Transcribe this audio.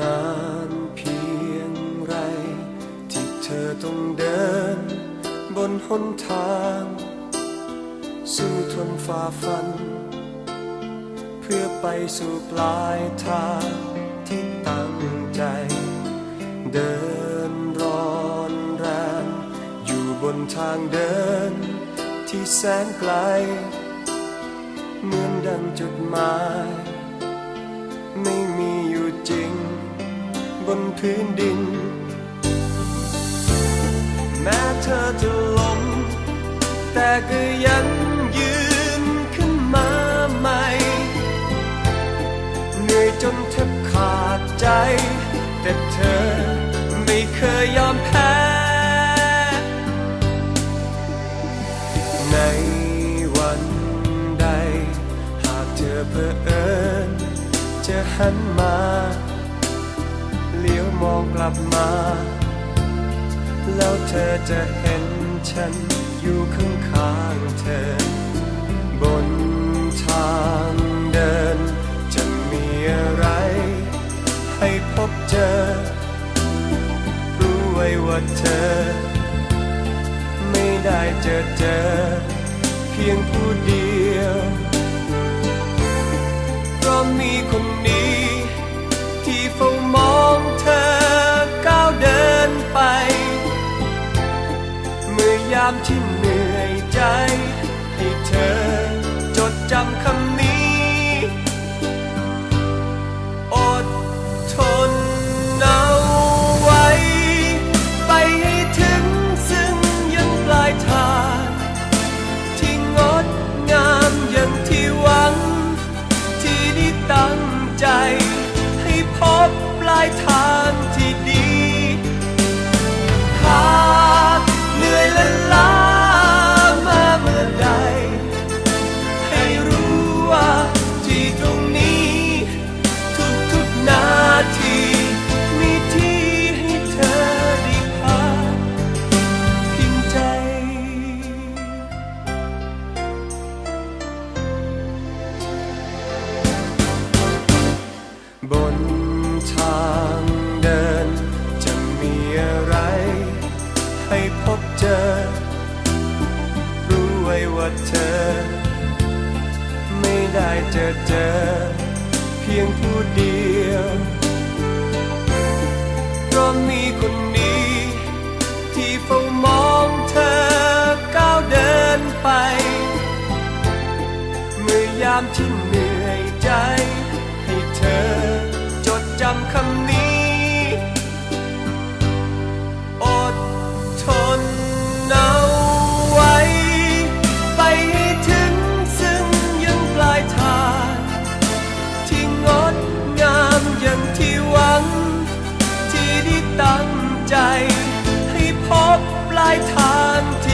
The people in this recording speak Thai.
นานเพียงไร ที่เธอต้องเดิน บนหนทาง สู้ทนฝ่าฟัน เพื่อไปสู่ปลายทางที่ตั้งใจ เดินร้อนแรงอยู่บนทางเดิน ที่แสนไกล เหมือนดังจุดหมาย พื้นดิน แม้เธอจะล้มแต่ก็ยังยืนขึ้นมาใหม่ เหนื่อยจนแทบขาดใจ แต่เธอไม่เคยยอมแพ้ในวันใด หากเธอเพอเอิญจะหันมา มองกลับมา แล้วเธอจะเห็นฉันอยู่ข้างข้างๆเธอ บนทางเดิน จะมีอะไร ให้พบเจอ รู้ไว้ว่าเธอ ไม่ได้เจอเจอ เพียงผู้เดียวเพราะมีคนามที่เหนื่อยใจ ให้เธอจดจำคำนี้ บนทางเดิน จะมีอะไร ให้พบเจอ รู้ไว้ว่าเธอ ไม่ได้เจอเจอ เพียงผู้เดียวเพราะมีคนนี้ ที่เฝ้ามองเธอก้าวเดินไป เมื่อยามที่เหนื่อย จำคำนี้ อดทนเอาไว้ ไปให้ถึงซึ่งยังปลายทางที่งดงามอย่างที่หวัง ที่ได้ตั้งใจ ให้พบปลายทางที่